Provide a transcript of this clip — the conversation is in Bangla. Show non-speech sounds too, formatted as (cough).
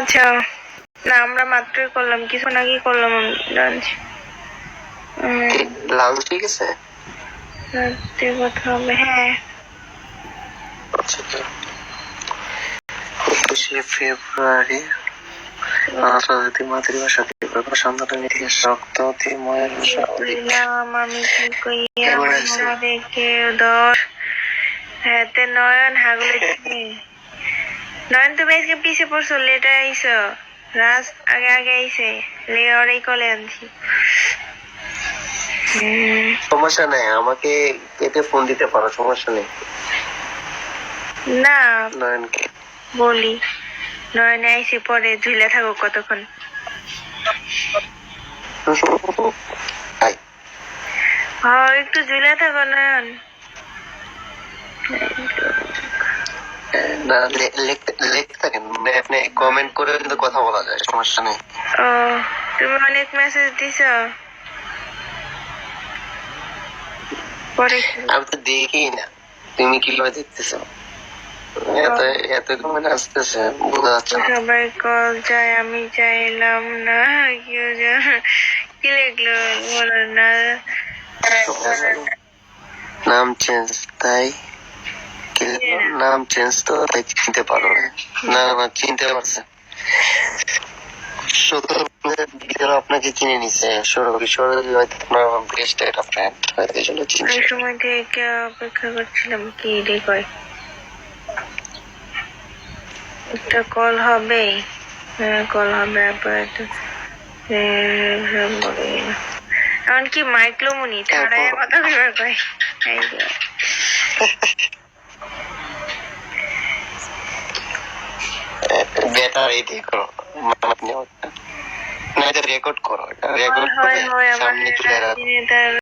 আচ্ছা। না আমরা মাত্রই করলাম। কিছু নাকি করলাম লাঞ্চ লাঞ্চ ঠিক আছে রাতে কথা হবে হ্যাঁ। আচ্ছা একুশে ফেব্রুয়ারি আন্তর্জাতিক মাতৃভাষা দিবস সন্তানের ইতিহাস রক্তবতী মায়ের ভাষা আমি কি কইয়া দশ হাতে নয়ন হাগুলে (laughs) নয়ন তুমি আজকে পিছে পড়ছো লেটার আইছো রাজ আগে আগে আইছে লে ওরাই কলে আনছি। সমস্যা নেই আমাকে কেটে ফোন দিতে পারো সমস্যা নেই। না নয়নকে বলি। নয়নে আইসি পরে ঝুলে থাকো কতক্ষণ একটু ঝুলে থাকো নয়ন না লিখতে লিখতে থাকেন। মানে আপনি কমেন্ট করে কিন্তু কথা বলা যায় সমস্যা নেই। তুমি অনেক মেসেজ দিছ। আমি তো দেখি না। তুমি কীভাবে দেখতেছো? এত এত কমেন্ট আসতেছে বোঝা যাচ্ছে সবাই কল যায় আমি চাইলাম না কেউ যা- কি লিখলো? বলো না। নাম চেঞ্জ তাই? কি লিখলো? নাম চেঞ্জ তো তাই চিনতে পারো না। না চিনতে পারছে। সতেরো আপনাকে চিনে নিছে। সৌরভ সৌরভ হয়তো আপনার বেস্ট একটা ফ্রেন্ড হয়তো এই জন্য চিনছে। ওই সময় থেকে অপেক্ষা করছিলাম কি রে কয়। একটা কল হবে। হ্যাঁ কল হবে তারপরে তো এমনকি মাইক্লোমনি তারাই কথা কইবার কয় (laughs) এই যে। করো মানে না এটা রেকর্ড করো এটা রেকর্ড করে সামনে তুলে রাখো দিনে তার